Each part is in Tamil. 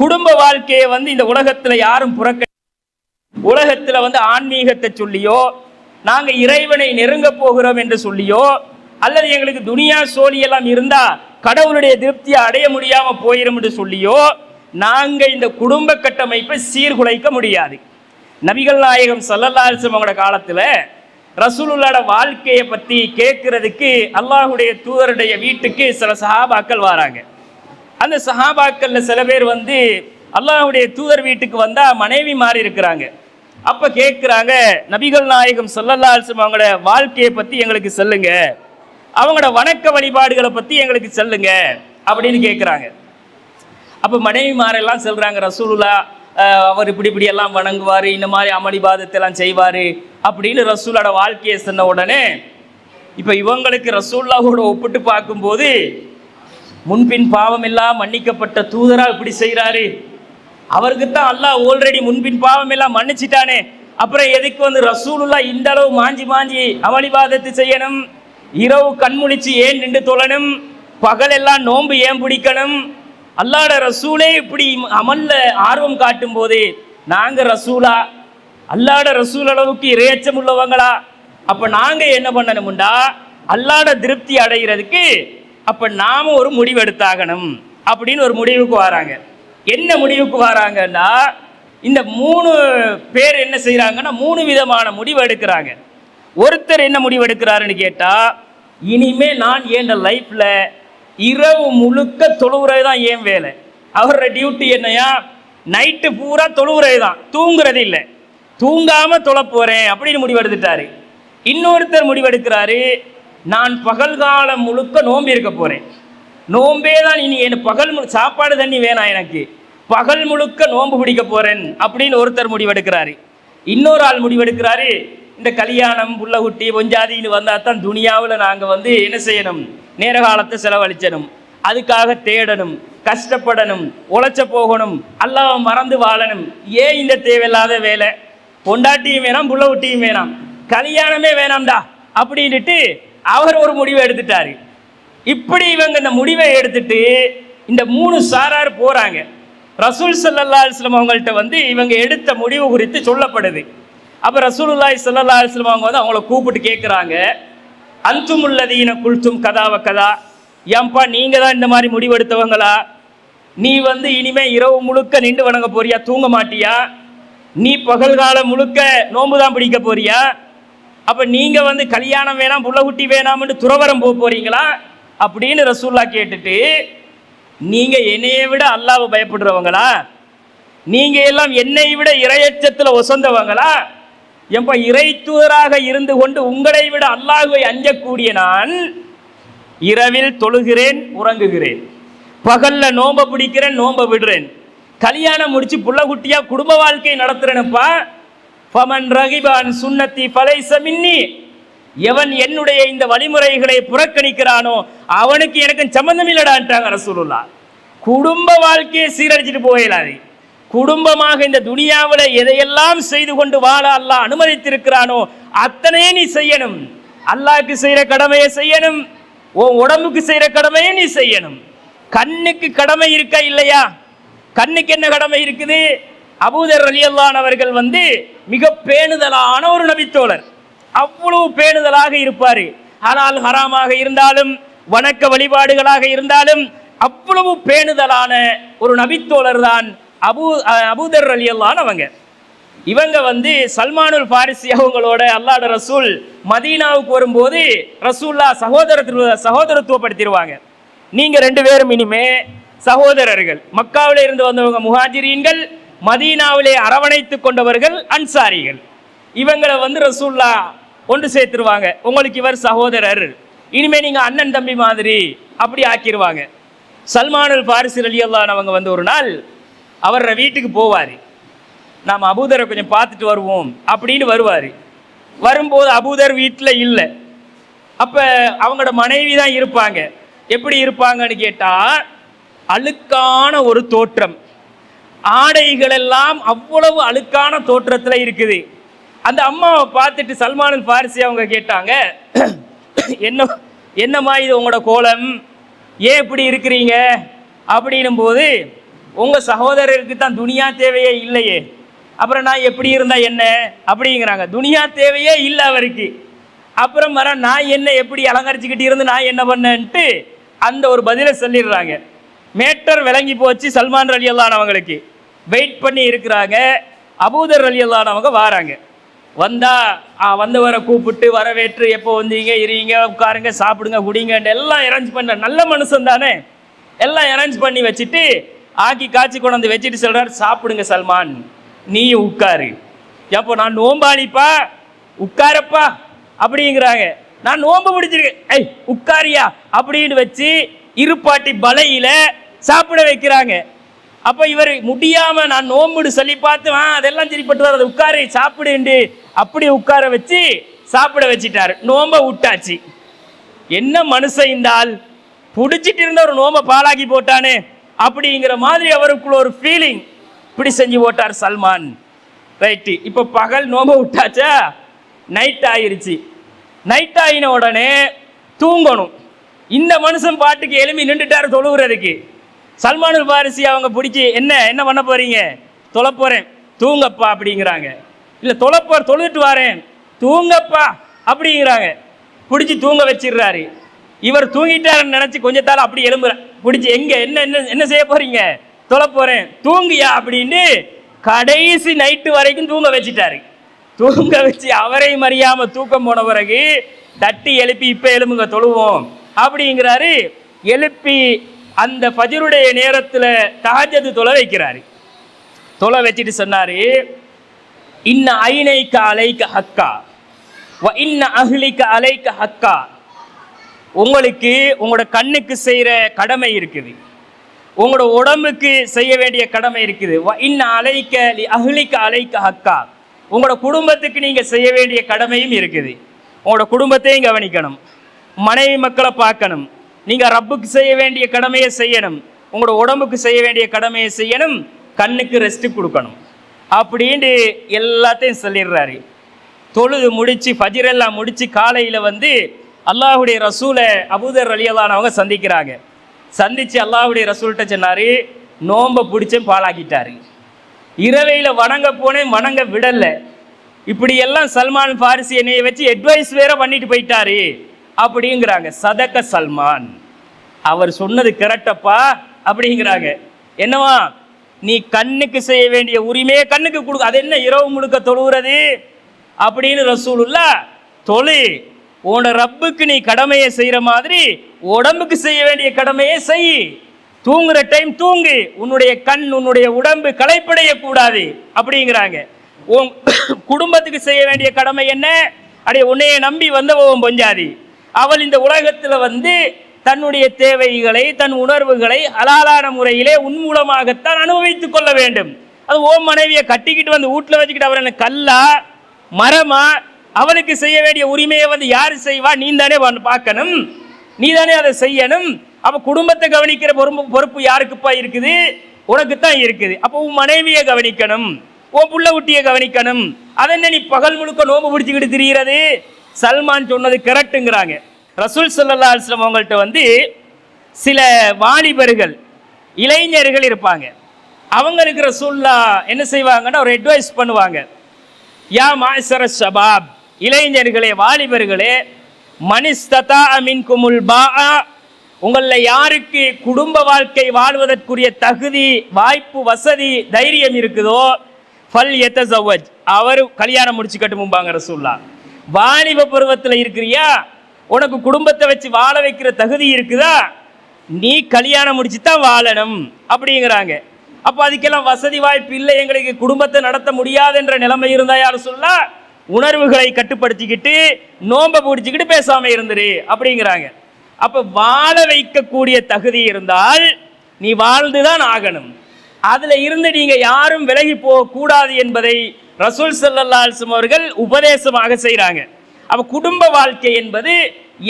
குடும்ப வாழ்க்கையை வந்து இந்த உலகத்துல யாரும் புறக்க உலகத்துல வந்து ஆன்மீகத்தை சொல்லியோ நாங்க இறைவனை நெருங்க போகிறோம் என்று சொல்லியோ அல்லது எங்களுக்கு துனியா சோழி எல்லாம் இருந்தா கடவுளுடைய திருப்தியை அடைய முடியாம போயிடும் என்று சொல்லியோ நாங்க இந்த குடும்ப கட்டமைப்பை சீர்குலைக்க முடியாது. நபிகள் நாயகம் சல்லல்லாசம் அவங்களோட காலத்துல ரசூலுல்லாட வாழ்க்கையை பத்தி கேட்கறதுக்கு அல்லாஹுடைய தூதருடைய வீட்டுக்கு சில சஹாபாக்கள் வராங்க. அந்த சஹாபாக்கள்ல சில பேர் வந்து அல்லாஹுடைய தூதர் வீட்டுக்கு வந்தா மனைவி மாறி இருக்கிறாங்க. அப்ப கேட்குறாங்க நபிகள் நாயகம் சொல்லல்லா அலைஹி அவங்களோட வாழ்க்கையை பத்தி எங்களுக்கு சொல்லுங்க. அவங்களோட வணக்க வழிபாடுகளை பத்தி எங்களுக்கு சொல்லுங்க அப்படின்னு கேட்குறாங்க அப்போ மனைவிமாரெல்லாம் சொல்றாங்க ரசூலுல்லா அவர் இப்படி இப்படி எல்லாம் வணங்குவார் இந்த மாதிரி அமளிபாதத்தெல்லாம் செய்வார் அப்படின்னு ரசூலோட வாழ்க்கையை சொன்ன உடனே இப்போ இவங்களுக்கு ரசூல்லாவோட ஒப்பிட்டு பார்க்கும்போது முன்பின் பாவம் எல்லாம் மன்னிக்கப்பட்ட தூதரா இப்படி செய்கிறாரு. அவருக்கு தான் அல்லாஹ் ஆல்ரெடி முன்பின் பாவம் எல்லாம் மன்னிச்சிட்டானே. அப்புறம் எதுக்கு வந்து ரசூலுல்லா இந்த அளவு மாஞ்சி மாஞ்சி அவளிவாதத்தை செய்யணும்? இரவு கண்முழிச்சு ஏன் நின்று தொழணும்? பகல் எல்லாம் நோன்பு ஏன் பிடிக்கணும்? அல்லாட ரசூலே இப்படி அமல்ல ஆர்வம் காட்டும் போது நாங்க ரசூலா அல்லாட ரசூல் அளவுக்கு இரையச்சம் உள்ளவங்களா? அப்ப நாங்க என்ன பண்ணணும்டா? அல்லாட திருப்தி அடைகிறதுக்கு அப்போ நாம ஒரு முடிவு எடுத்தாகணும் அப்படின்னு ஒரு முடிவுக்கு வராங்க. என்ன முடிவுக்கு வராங்கன்னா இந்த மூணு பேர் என்ன செய்கிறாங்கன்னா மூணு விதமான முடிவு எடுக்கிறாங்க ஒருத்தர் என்ன முடிவு எடுக்கிறாருன்னு கேட்டால் இனிமே நான் என் லைஃப்பில் இரவு முழுக்க தொழுவுறது தான் ஏன் வேலை. அவரோட டியூட்டி என்னையா? நைட்டு பூரா தொழுவுறது தான் தூங்குறது இல்லை தூங்காமல் தொழப் போகிறேன் அப்படின்னு முடிவெடுத்துட்டாரு. இன்னொருத்தர் முடிவெடுக்கிறாரு நான் பகல் காலம் முழுக்க நோம்பி இருக்க போகிறேன் நோம்பே தான் இனி என் பகல் முழு- சாப்பாடு தண்ணி வேணாம் எனக்கு. பகல் முழுக்க நோன்பு பிடிக்க போகிறேன் அப்படின்னு ஒருத்தர் முடிவெடுக்கிறாரு. இன்னொரு ஆள் முடிவெடுக்கிறாரு இந்த கல்யாணம் புள்ளகுட்டி பொஞ்சாதின்னு வந்தால் தான் துனியாவில் நாங்கள் வந்து என்ன செய்யணும்? நேர காலத்தை செலவழிச்சணும். அதுக்காக தேடணும் கஷ்டப்படணும் உழைச்ச போகணும் அல்லாஹ் மறந்து வாழணும். ஏன் இந்த தேவையில்லாத வேலை? பொண்டாட்டியும் வேணாம் புள்ளகுட்டியும் வேணாம். கல்யாணமே வேணாம்டா அப்படின்ட்டு அவர் ஒரு முடிவை எடுத்துட்டாரு. இப்படி இவங்க இந்த முடிவை எடுத்துட்டு இந்த மூணு சாரார் போகிறாங்க ரசூல் சல்லா அலுவலம் அவங்கள்ட்ட வந்து இவங்க எடுத்த முடிவு குறித்து சொல்லப்படுது. அப்போ ரசூலுல்லாய் சல்லா அலுவலம் அவங்க வந்து அவங்கள கூப்பிட்டு கேட்குறாங்க அந்துமுல்லதீன குல்தும் கதாவ கதா. ஏன்பா நீங்கள் தான் இந்த மாதிரி முடிவெடுத்தவங்களா நீ வந்து இனிமே இரவு முழுக்க நின்று வணங்க போறியா? தூங்க மாட்டியா? நீ பகல்காலம் முழுக்க நோன்பு தான் பிடிக்க போறியா? அப்போ நீங்கள் வந்து கல்யாணம் வேணாம் புள்ளகுட்டி வேணாம்னு துறவரம் போக போகிறீங்களா அப்படின்னு ரசூல்லா கேட்டுட்டு நீங்கள் என்னையை விட அல்லாவை பயப்படுறவங்களா? நீங்கள் எல்லாம் என்னை விட இறையச்சத்தில் ஒசந்தவங்களா? எப்ப இறைத்தூராக இருந்து கொண்டு உங்களை விட அல்லாஹுவை அஞ்சக்கூடிய நான் இரவில் தொழுகிறேன் உறங்குகிறேன். பகல்ல நோம்ப பிடிக்கிறேன் நோம்ப விடுறேன். கல்யாணம் முடிச்சு புள்ள குட்டியா குடும்ப வாழ்க்கை நடத்துறேனப்பா. ஃபமன் ரகிபான் சுன்னத்தி பலைச மின்னி. எவன் என்னுடைய இந்த வழிமுறைகளை புறக்கணிக்கிறானோ அவனுக்கு எனக்கு சம்மந்தம் இல்லடான்ட்டாங்க ரசூலுல்லா குடும்ப வாழ்க்கையை சீரழிச்சிட்டு போயிடாது குடும்பமாக இந்த துனியாவில் எதையெல்லாம் செய்து கொண்டு வாழ அல்லாஹ் அனுமதித்திருக்கிறானோ அத்தனையே நீ செய்யணும். அல்லாஹ்க்கு செய்கிற கடமையை செய்யணும். உன் உடம்புக்கு செய்கிற கடமையை நீ செய்யணும். கண்ணுக்கு கடமை இருக்கா இல்லையா? கண்ணுக்கு என்ன கடமை இருக்குது? அபூதர் ரலியல்லான் அவர்கள் வந்து மிக பேணுதலான ஒரு நபித்தோழர். அவ்வளவு பேணுதலாக இருப்பார். ஆனால் ஹராமாக இருந்தாலும் வணக்க வழிபாடுகளாக இருந்தாலும் அவ்வளவு பேணுதலான ஒரு நபித்தோழர் தான் அபூ அபூதர் ரலியல்லான் அவங்க. இவங்க வந்து சல்மானுல் பாரிசி அவங்களோட அல்லாட ரசூல் மதீனாவுக்கு வரும்போது ரசூல்லா சகோதரத்துவ சகோதரத்துவப்படுத்திடுவாங்க. நீங்கள் ரெண்டு பேரும் இனிமே சகோதரர்கள். மக்காவில் இருந்து வந்தவங்க முஹாஜிரீன்கள் மதீனாவிலே அரவணைத்து கொண்டவர்கள் அன்சாரிகள். இவங்களை வந்து ரசூல்லா ஒன்று சேர்த்துருவாங்க. உங்களுக்கு இவர் சகோதரர். இனிமேல் நீங்கள் அண்ணன் தம்பி மாதிரி அப்படி ஆக்கிடுவாங்க சல்மானுல் பாரிசு அலி அவங்க வந்து ஒரு நாள் அவர வீட்டுக்கு போவார். நாம் அபூதரை கொஞ்சம் பார்த்துட்டு வருவோம் அப்படின்னு வருவார். வரும்போது அபூதர் வீட்டில் இல்லை. அப்போ அவங்களோட மனைவி தான் இருப்பாங்க. எப்படி இருப்பாங்கன்னு கேட்டால் அழுக்கான ஒரு தோற்றம். ஆடைகள் எல்லாம் அவ்வளவு அழுக்கான தோற்றத்தில் இருக்குது. அந்த அம்மாவை பார்த்துட்டு சல்மானுல் பாரிசி அவங்க கேட்டாங்க என்ன என்னம்மா இது உங்களோட கோலம்? ஏன் இப்படி இருக்கிறீங்க? அப்படின்னும் போது உங்கள் சகோதரருக்கு தான் துனியா தேவையே இல்லையே. அப்புறம் நான் எப்படி இருந்தால் என்ன? அப்படிங்கிறாங்க. துனியா தேவையே இல்லை அவருக்கு. அப்புறம் வர நான் என்ன எப்படி அலங்கரிச்சுக்கிட்டு இருந்து நான் என்ன பண்ணேன்ட்டு அந்த ஒரு பதிலை சொல்லிடுறாங்க. மேட்டர் விளங்கி போச்சு சல்மான் அலி அல்லானவங்களுக்கு வெயிட் பண்ணி இருக்கிறாங்க. அபூதர் அலி அல்லானவங்க வாராங்க. வந்தா ஆ, வந்தவரை கூப்பிட்டு வரவேற்று எப்போ வந்தீங்க இருங்க உட்காருங்க சாப்பிடுங்க குடிங்க எல்லாம் அரேஞ்ச் பண்ண நல்ல மனுஷன் தானே. எல்லாம் அரேஞ்ச் பண்ணி வச்சுட்டு ஆக்கி காய்ச்சி கொண்டாந்து வச்சுட்டு சொல்கிறார் சாப்பிடுங்க சல்மான் நீ உட்காரு. எப்போ நான் நோம்பாளிப்பா உட்காரப்பா அப்படிங்கிறாங்க. நான் நோன்பு முடிச்சிருக்கேன். ஐய் உட்காரியா? அப்படின்னு வச்சு இருப்பாட்டி பலையில் சாப்பிட வைக்கிறாங்க. அப்போ இவர் முடியாமல் நான் நோம்புடு சொல்லி பார்த்து "ஆ, அதெல்லாம் சரிப்பட்டு வராது உட்காரு சாப்பிடுண்டு அப்படி உட்கார வச்சு சாப்பிட வச்சிட்டாரு. நோம்ப விட்டாச்சு. என்ன மனுஷன் இந்த ஆள் பிடிச்சிட்டு இருந்த ஒரு நோம்ப பாலாக்கி போட்டானே. அப்படிங்கிற மாதிரி அவருக்குள்ள ஒரு ஃபீலிங் இப்படி செஞ்சு போட்டார் சல்மான். ரைட்டு இப்போ பகல் நோம்ப விட்டாச்சா? நைட் ஆயிருச்சு. நைட் ஆகின உடனே தூங்கணும். இந்த மனுஷன் பாட்டுக்கு எலும்பி நின்றுட்டாரு தொழுகிறதுக்கு சல்மானுல் பாரிசி அவங்க பிடிச்சி என்ன என்ன பண்ண போறீங்க? தொலை போகிறேன் தூங்கப்பா அப்படிங்கிறாங்க. இல்லை தொலைப்போர் தொழுதுட்டு வரேன். தூங்கப்பா அப்படிங்கிறாங்க. பிடிச்சி தூங்க வச்சிடுறாரு. இவர் தூங்கிட்டாருன்னு நினச்சி கொஞ்சத்தால் அப்படி எழும்புற பிடிச்சி எங்க என்ன என்ன என்ன செய்ய போறீங்க? தொலை போகிறேன் தூங்கியா? அப்படின்னு கடைசி நைட்டு வரைக்கும் தூங்க வச்சிட்டாரு. தூங்க வச்சு அவரை மறியாமல் தூக்கம் போன பிறகு தட்டி எழுப்பி இப்போ எலும்புங்க தொழுவோம். அப்படிங்கிறாரு. எழுப்பி அந்த பஜருடைய நேரத்தில் தஹஜ்ஜது தொலை வைக்கிறாரு. தொலை வச்சுட்டு சொன்னாரு இன்ன ஐனைக்க அலைக்க ஹக்கா வ இன்ன அஹ்லிக்க அலைக்க ஹக்கா. உங்களுக்கு உங்களோட கண்ணுக்கு செய்கிற கடமை இருக்குது. உங்களோட உடம்புக்கு செய்ய வேண்டிய கடமை இருக்குது. இன்ன அலைக்க அகிலிக்க அலைக்க ஹக்கா. உங்களோட குடும்பத்துக்கு நீங்கள் செய்ய வேண்டிய கடமையும் இருக்குது. உங்களோட குடும்பத்தையும் கவனிக்கணும். மனைவி மக்களை பார்க்கணும். நீங்கள் ரப்புக்கு செய்ய வேண்டிய கடமையை செய்யணும். உங்களோட உடம்புக்கு செய்ய வேண்டிய கடமையை செய்யணும். கண்ணுக்கு ரெஸ்ட்டு கொடுக்கணும். அப்படின்ட்டு எல்லாத்தையும் சொல்லிடுறாரு. தொழுது முடித்து ஃபஜிரெல்லாம் முடித்து காலையில் வந்து அல்லாஹுடைய ரசூலை அபூதர் அலியல்லானவங்க சந்திக்கிறாங்க. சந்தித்து அல்லாஹுடைய ரசூல்கிட்ட சொன்னார் நோன்பை பிடிச்சும் பாழாக்கிட்டாரு. இரவையில் வணங்க போனேன் வணங்க விடலை. இப்படி எல்லாம் சல்மான் ஃபாரிசி என்னையை வச்சு அட்வைஸ் வேற பண்ணிட்டு போயிட்டாரு. அப்படிங்கிறாங்க. சதக்க சல்மான். அவர் சொன்னது கரெக்டப்பா? அப்படிங்கிறாங்க. என்னவா? நீ கண்ணுக்கு செய்ய வேண்டிய உரிமையை கண்ணுக்கு கொடு அது என்ன இரவு முழுக்க தொழுகிறது அப்படின்னு ரசூலுல்லா தொழு. உன ரப்புக்கு நீ கடமையை செய்கிற மாதிரி உடம்புக்கு செய்ய வேண்டிய கடமையை செய். தூங்குற டைம் தூங்கு. உன்னுடைய கண் உன்னுடைய உடம்பு களைப்படைய கூடாது அப்படிங்கிறாங்க. உன் குடும்பத்துக்கு செய்ய வேண்டிய கடமை என்ன? அடைய உன்னைய நம்பி வந்தவன் பொஞ்சாதி. அவள் இந்த உலகத்தில் வந்து தன்னுடைய தேவைகளை தன் உணர்வுகளை ஹலாலான முறையிலே உன் மூலமாகத்தான் அனுபவித்துக் கொள்ள வேண்டும். அது ஓ மனைவியை கட்டிக்கிட்டு வந்து வீட்டில் வச்சுக்கிட்டு அவர் எனக்கு கல்லா மரமா? அவளுக்கு செய்ய வேண்டிய உரிமையை வந்து யார் செய்வா? நீ தானே வந்து பார்க்கணும். நீ தானே அதை செய்யணும். அப்போ குடும்பத்தை கவனிக்கிற பொறுப்பு பொறுப்பு யாருக்குப்பா இருக்குது? உனக்கு தான் இருக்குது. அப்போ உன் மனைவியை கவனிக்கணும். உன் புள்ள குட்டியை கவனிக்கணும். அதென்ன நீ பகல் முழுக்க நோம்பு பிடிச்சிக்கிட்டு திரிகிறது சல்மான் சொன்னது கரெக்டுங்கிறாங்க ரசூல் சல்லா அலுவலம் அவங்கள்ட்ட வந்து சில வாலிபர்கள் இளைஞர்கள் இருப்பாங்க. அவங்களுக்கு ரசூல்லா என்ன செய்வாங்கன்னா ஒரு அட்வைஸ் பண்ணுவாங்க. யா மாசர ஷபாப் இளைஞர்களே வாலிபர்களே மனிஸ்ததா அமின் குமுல் பா உங்களில் யாருக்கு குடும்ப வாழ்க்கை வாழ்வதற்குரிய தகுதி வாய்ப்பு வசதி தைரியம் இருக்குதோ ஃபல் எத்தசவஜ் அவர் கல்யாணம் முடிச்சு கட்டுமும்பாங்க ரசூல்லா வாலிப பருவத்தில் இருக்கிறியா? உனக்கு குடும்பத்தை வச்சு வாழ வைக்கிற தகுதி இருக்குதா? நீ கல்யாணம் முடிச்சு தான் வாழணும் அப்படிங்கிறாங்க. அப்போ அதுக்கெல்லாம் வசதி வாய்ப்பு இல்லை எங்களுக்கு குடும்பத்தை நடத்த முடியாதுன்ற நிலைமை இருந்தா யார் சொல்ல? உணர்வுகளை கட்டுப்படுத்திக்கிட்டு நோன்பை பிடிச்சிக்கிட்டு பேசாம இருந்துரு அப்படிங்கிறாங்க. அப்போ வாழ வைக்கக்கூடிய தகுதி இருந்தால் நீ வாழ்ந்துதான் ஆகணும். அதில் இருந்து நீங்கள் யாரும் விலகி போகக்கூடாது என்பதை ரசூல் செல்லல்லால் அவர்கள் உபதேசமாக செய்கிறாங்க அப்போ குடும்ப வாழ்க்கை என்பது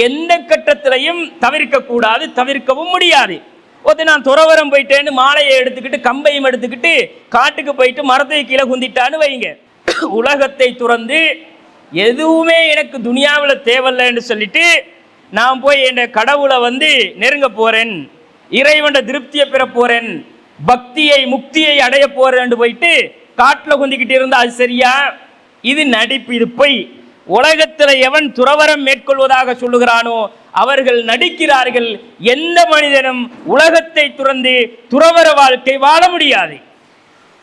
எந்த கட்டத்திலையும் தவிர்க்கக்கூடாது தவிர்க்கவும் முடியாது. ஒருத்த நான் துறவரம் போயிட்டேன்னு மாலையை எடுத்துக்கிட்டு கம்பையும் எடுத்துக்கிட்டு காட்டுக்கு போயிட்டு மரத்தை கீழே குந்திட்டான்னு வைங்க. உலகத்தை துறந்து எதுவுமே எனக்கு துனியாவில் தேவையில்லைன்னு சொல்லிட்டு நான் போய் என் கடவுளை வந்து நெருங்க போகிறேன் இறைவன திருப்தியை பெற போகிறேன் பக்தியை முக்தியை அடைய போகிறேன்னு போயிட்டு காட்டில் குந்திக்கிட்டு இருந்தால் அது சரியா? இது நடிப்பு இது பொய். உலகத்தில் எவன் துறவரம் மேற்கொள்வதாக சொல்லுகிறானோ அவர்கள் நடிக்கிறார்கள். எந்த மனிதனும் உலகத்தை துறந்து துறவர வாழ்க்கை வாழ முடியாது.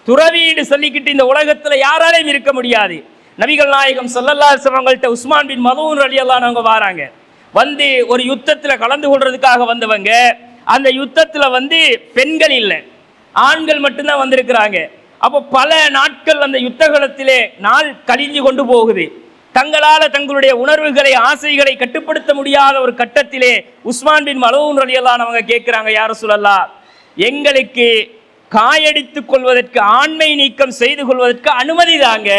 துறவீடு சொல்லிக்கிட்டு இந்த உலகத்தில் யாராலையும் இருக்க முடியாது. நபிகள் நாயகம் ஸல்லல்லாஹு சிவங்கள்ட்ட உஸ்மான் பின் மதூன் அழியெல்லாம் அவங்க வராங்க. வந்து ஒரு யுத்தத்தில் கலந்து கொள்றதுக்காக வந்தவங்க. அந்த யுத்தத்தில் வந்து பெண்கள் இல்லை. ஆண்கள் மட்டும்தான் வந்திருக்கிறாங்க. அப்போ பல நாட்கள் அந்த யுத்த காலத்திலே நாள் கழிஞ்சு கொண்டு போகுது. தங்களால் தங்களுடைய உணர்வுகளை ஆசைகளை கட்டுப்படுத்த முடியாத ஒரு கட்டத்திலே உஸ்மான் பின் மலூன் ரலியல்லாஹு அவங்க கேட்கிறாங்க யார சொல்லலாம் எங்களுக்கு காயடித்து கொள்வதற்கு ஆண்மை நீக்கம் செய்து கொள்வதற்கு அனுமதி தாங்க.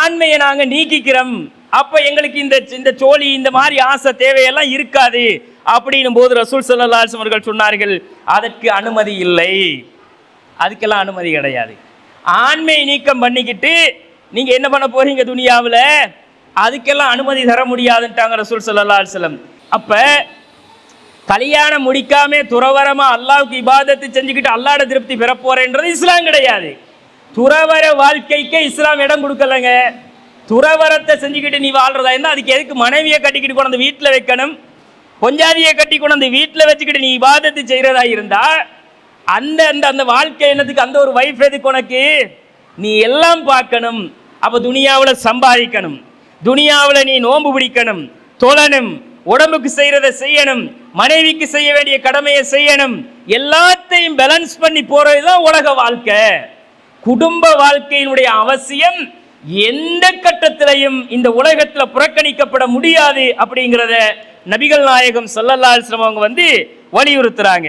ஆண்மையை நாங்கள் நீக்கிக்கிறோம். அப்போ எங்களுக்கு இந்த இந்த சோழி இந்த மாதிரி ஆசை தேவையெல்லாம் இருக்காது. அப்படின்னும் போது ரசூல் ஸல்லல்லாஹு அவர்கள் சொன்னார்கள் அதற்கு அனுமதி இல்லை. அதுக்கெல்லாம் அனுமதி கிடையாது. ஆண்மை நீக்கம் பண்ணிக்கிட்டு நீங்க என்ன பண்ண போறீங்க துனியாவில்? அதுக்கெல்லாம் அனுமதி தர முடியாதுன்ட்டாங்க ரசூல் சல்லா அலைஹி அப்போ அப்ப கல்யாணம் முடிக்காம துறவரமா அல்லாவுக்கு இபாதத்தை செஞ்சுக்கிட்டு அல்லாட திருப்தி பெற இஸ்லாம் கிடையாது. துறவர வாழ்க்கைக்கே இஸ்லாம் இடம் கொடுக்கலங்க. துறவரத்தை செஞ்சுக்கிட்டு நீ வாழ்றதா இருந்தால் அதுக்கு எதுக்கு மனைவியை கட்டிக்கிட்டு கொண்டு வீட்டில் வைக்கணும்? கொஞ்சாதியை கட்டி கொண்டு வீட்டில் வச்சுக்கிட்டு நீ இபாதத்தை செய்கிறதா இருந்தா அந்த அந்த அந்த வாழ்க்கை என்னத்துக்கு அந்த ஒரு வைஃப் எதுக்கு உனக்கு? நீ எல்லாம் பார்க்கணும். அப்போ துனியாவில் சம்பாதிக்கணும். துனியாவில் நீ நோன்பு பிடிக்கணும். தொழணும். உடம்புக்கு செய்கிறத செய்யணும். மனைவிக்கு செய்ய வேண்டிய கடமையை செய்யணும். எல்லாத்தையும் பேலன்ஸ் பண்ணி போகிறது தான் உலக வாழ்க்கை. குடும்ப வாழ்க்கையினுடைய அவசியம் எந்த கட்டத்திலையும் இந்த உலகத்தில் புறக்கணிக்கப்பட முடியாது அப்படிங்கிறத நபிகள் நாயகம் ஸல்லல்லாஹு அவங்க வந்து வலியுறுத்துறாங்க.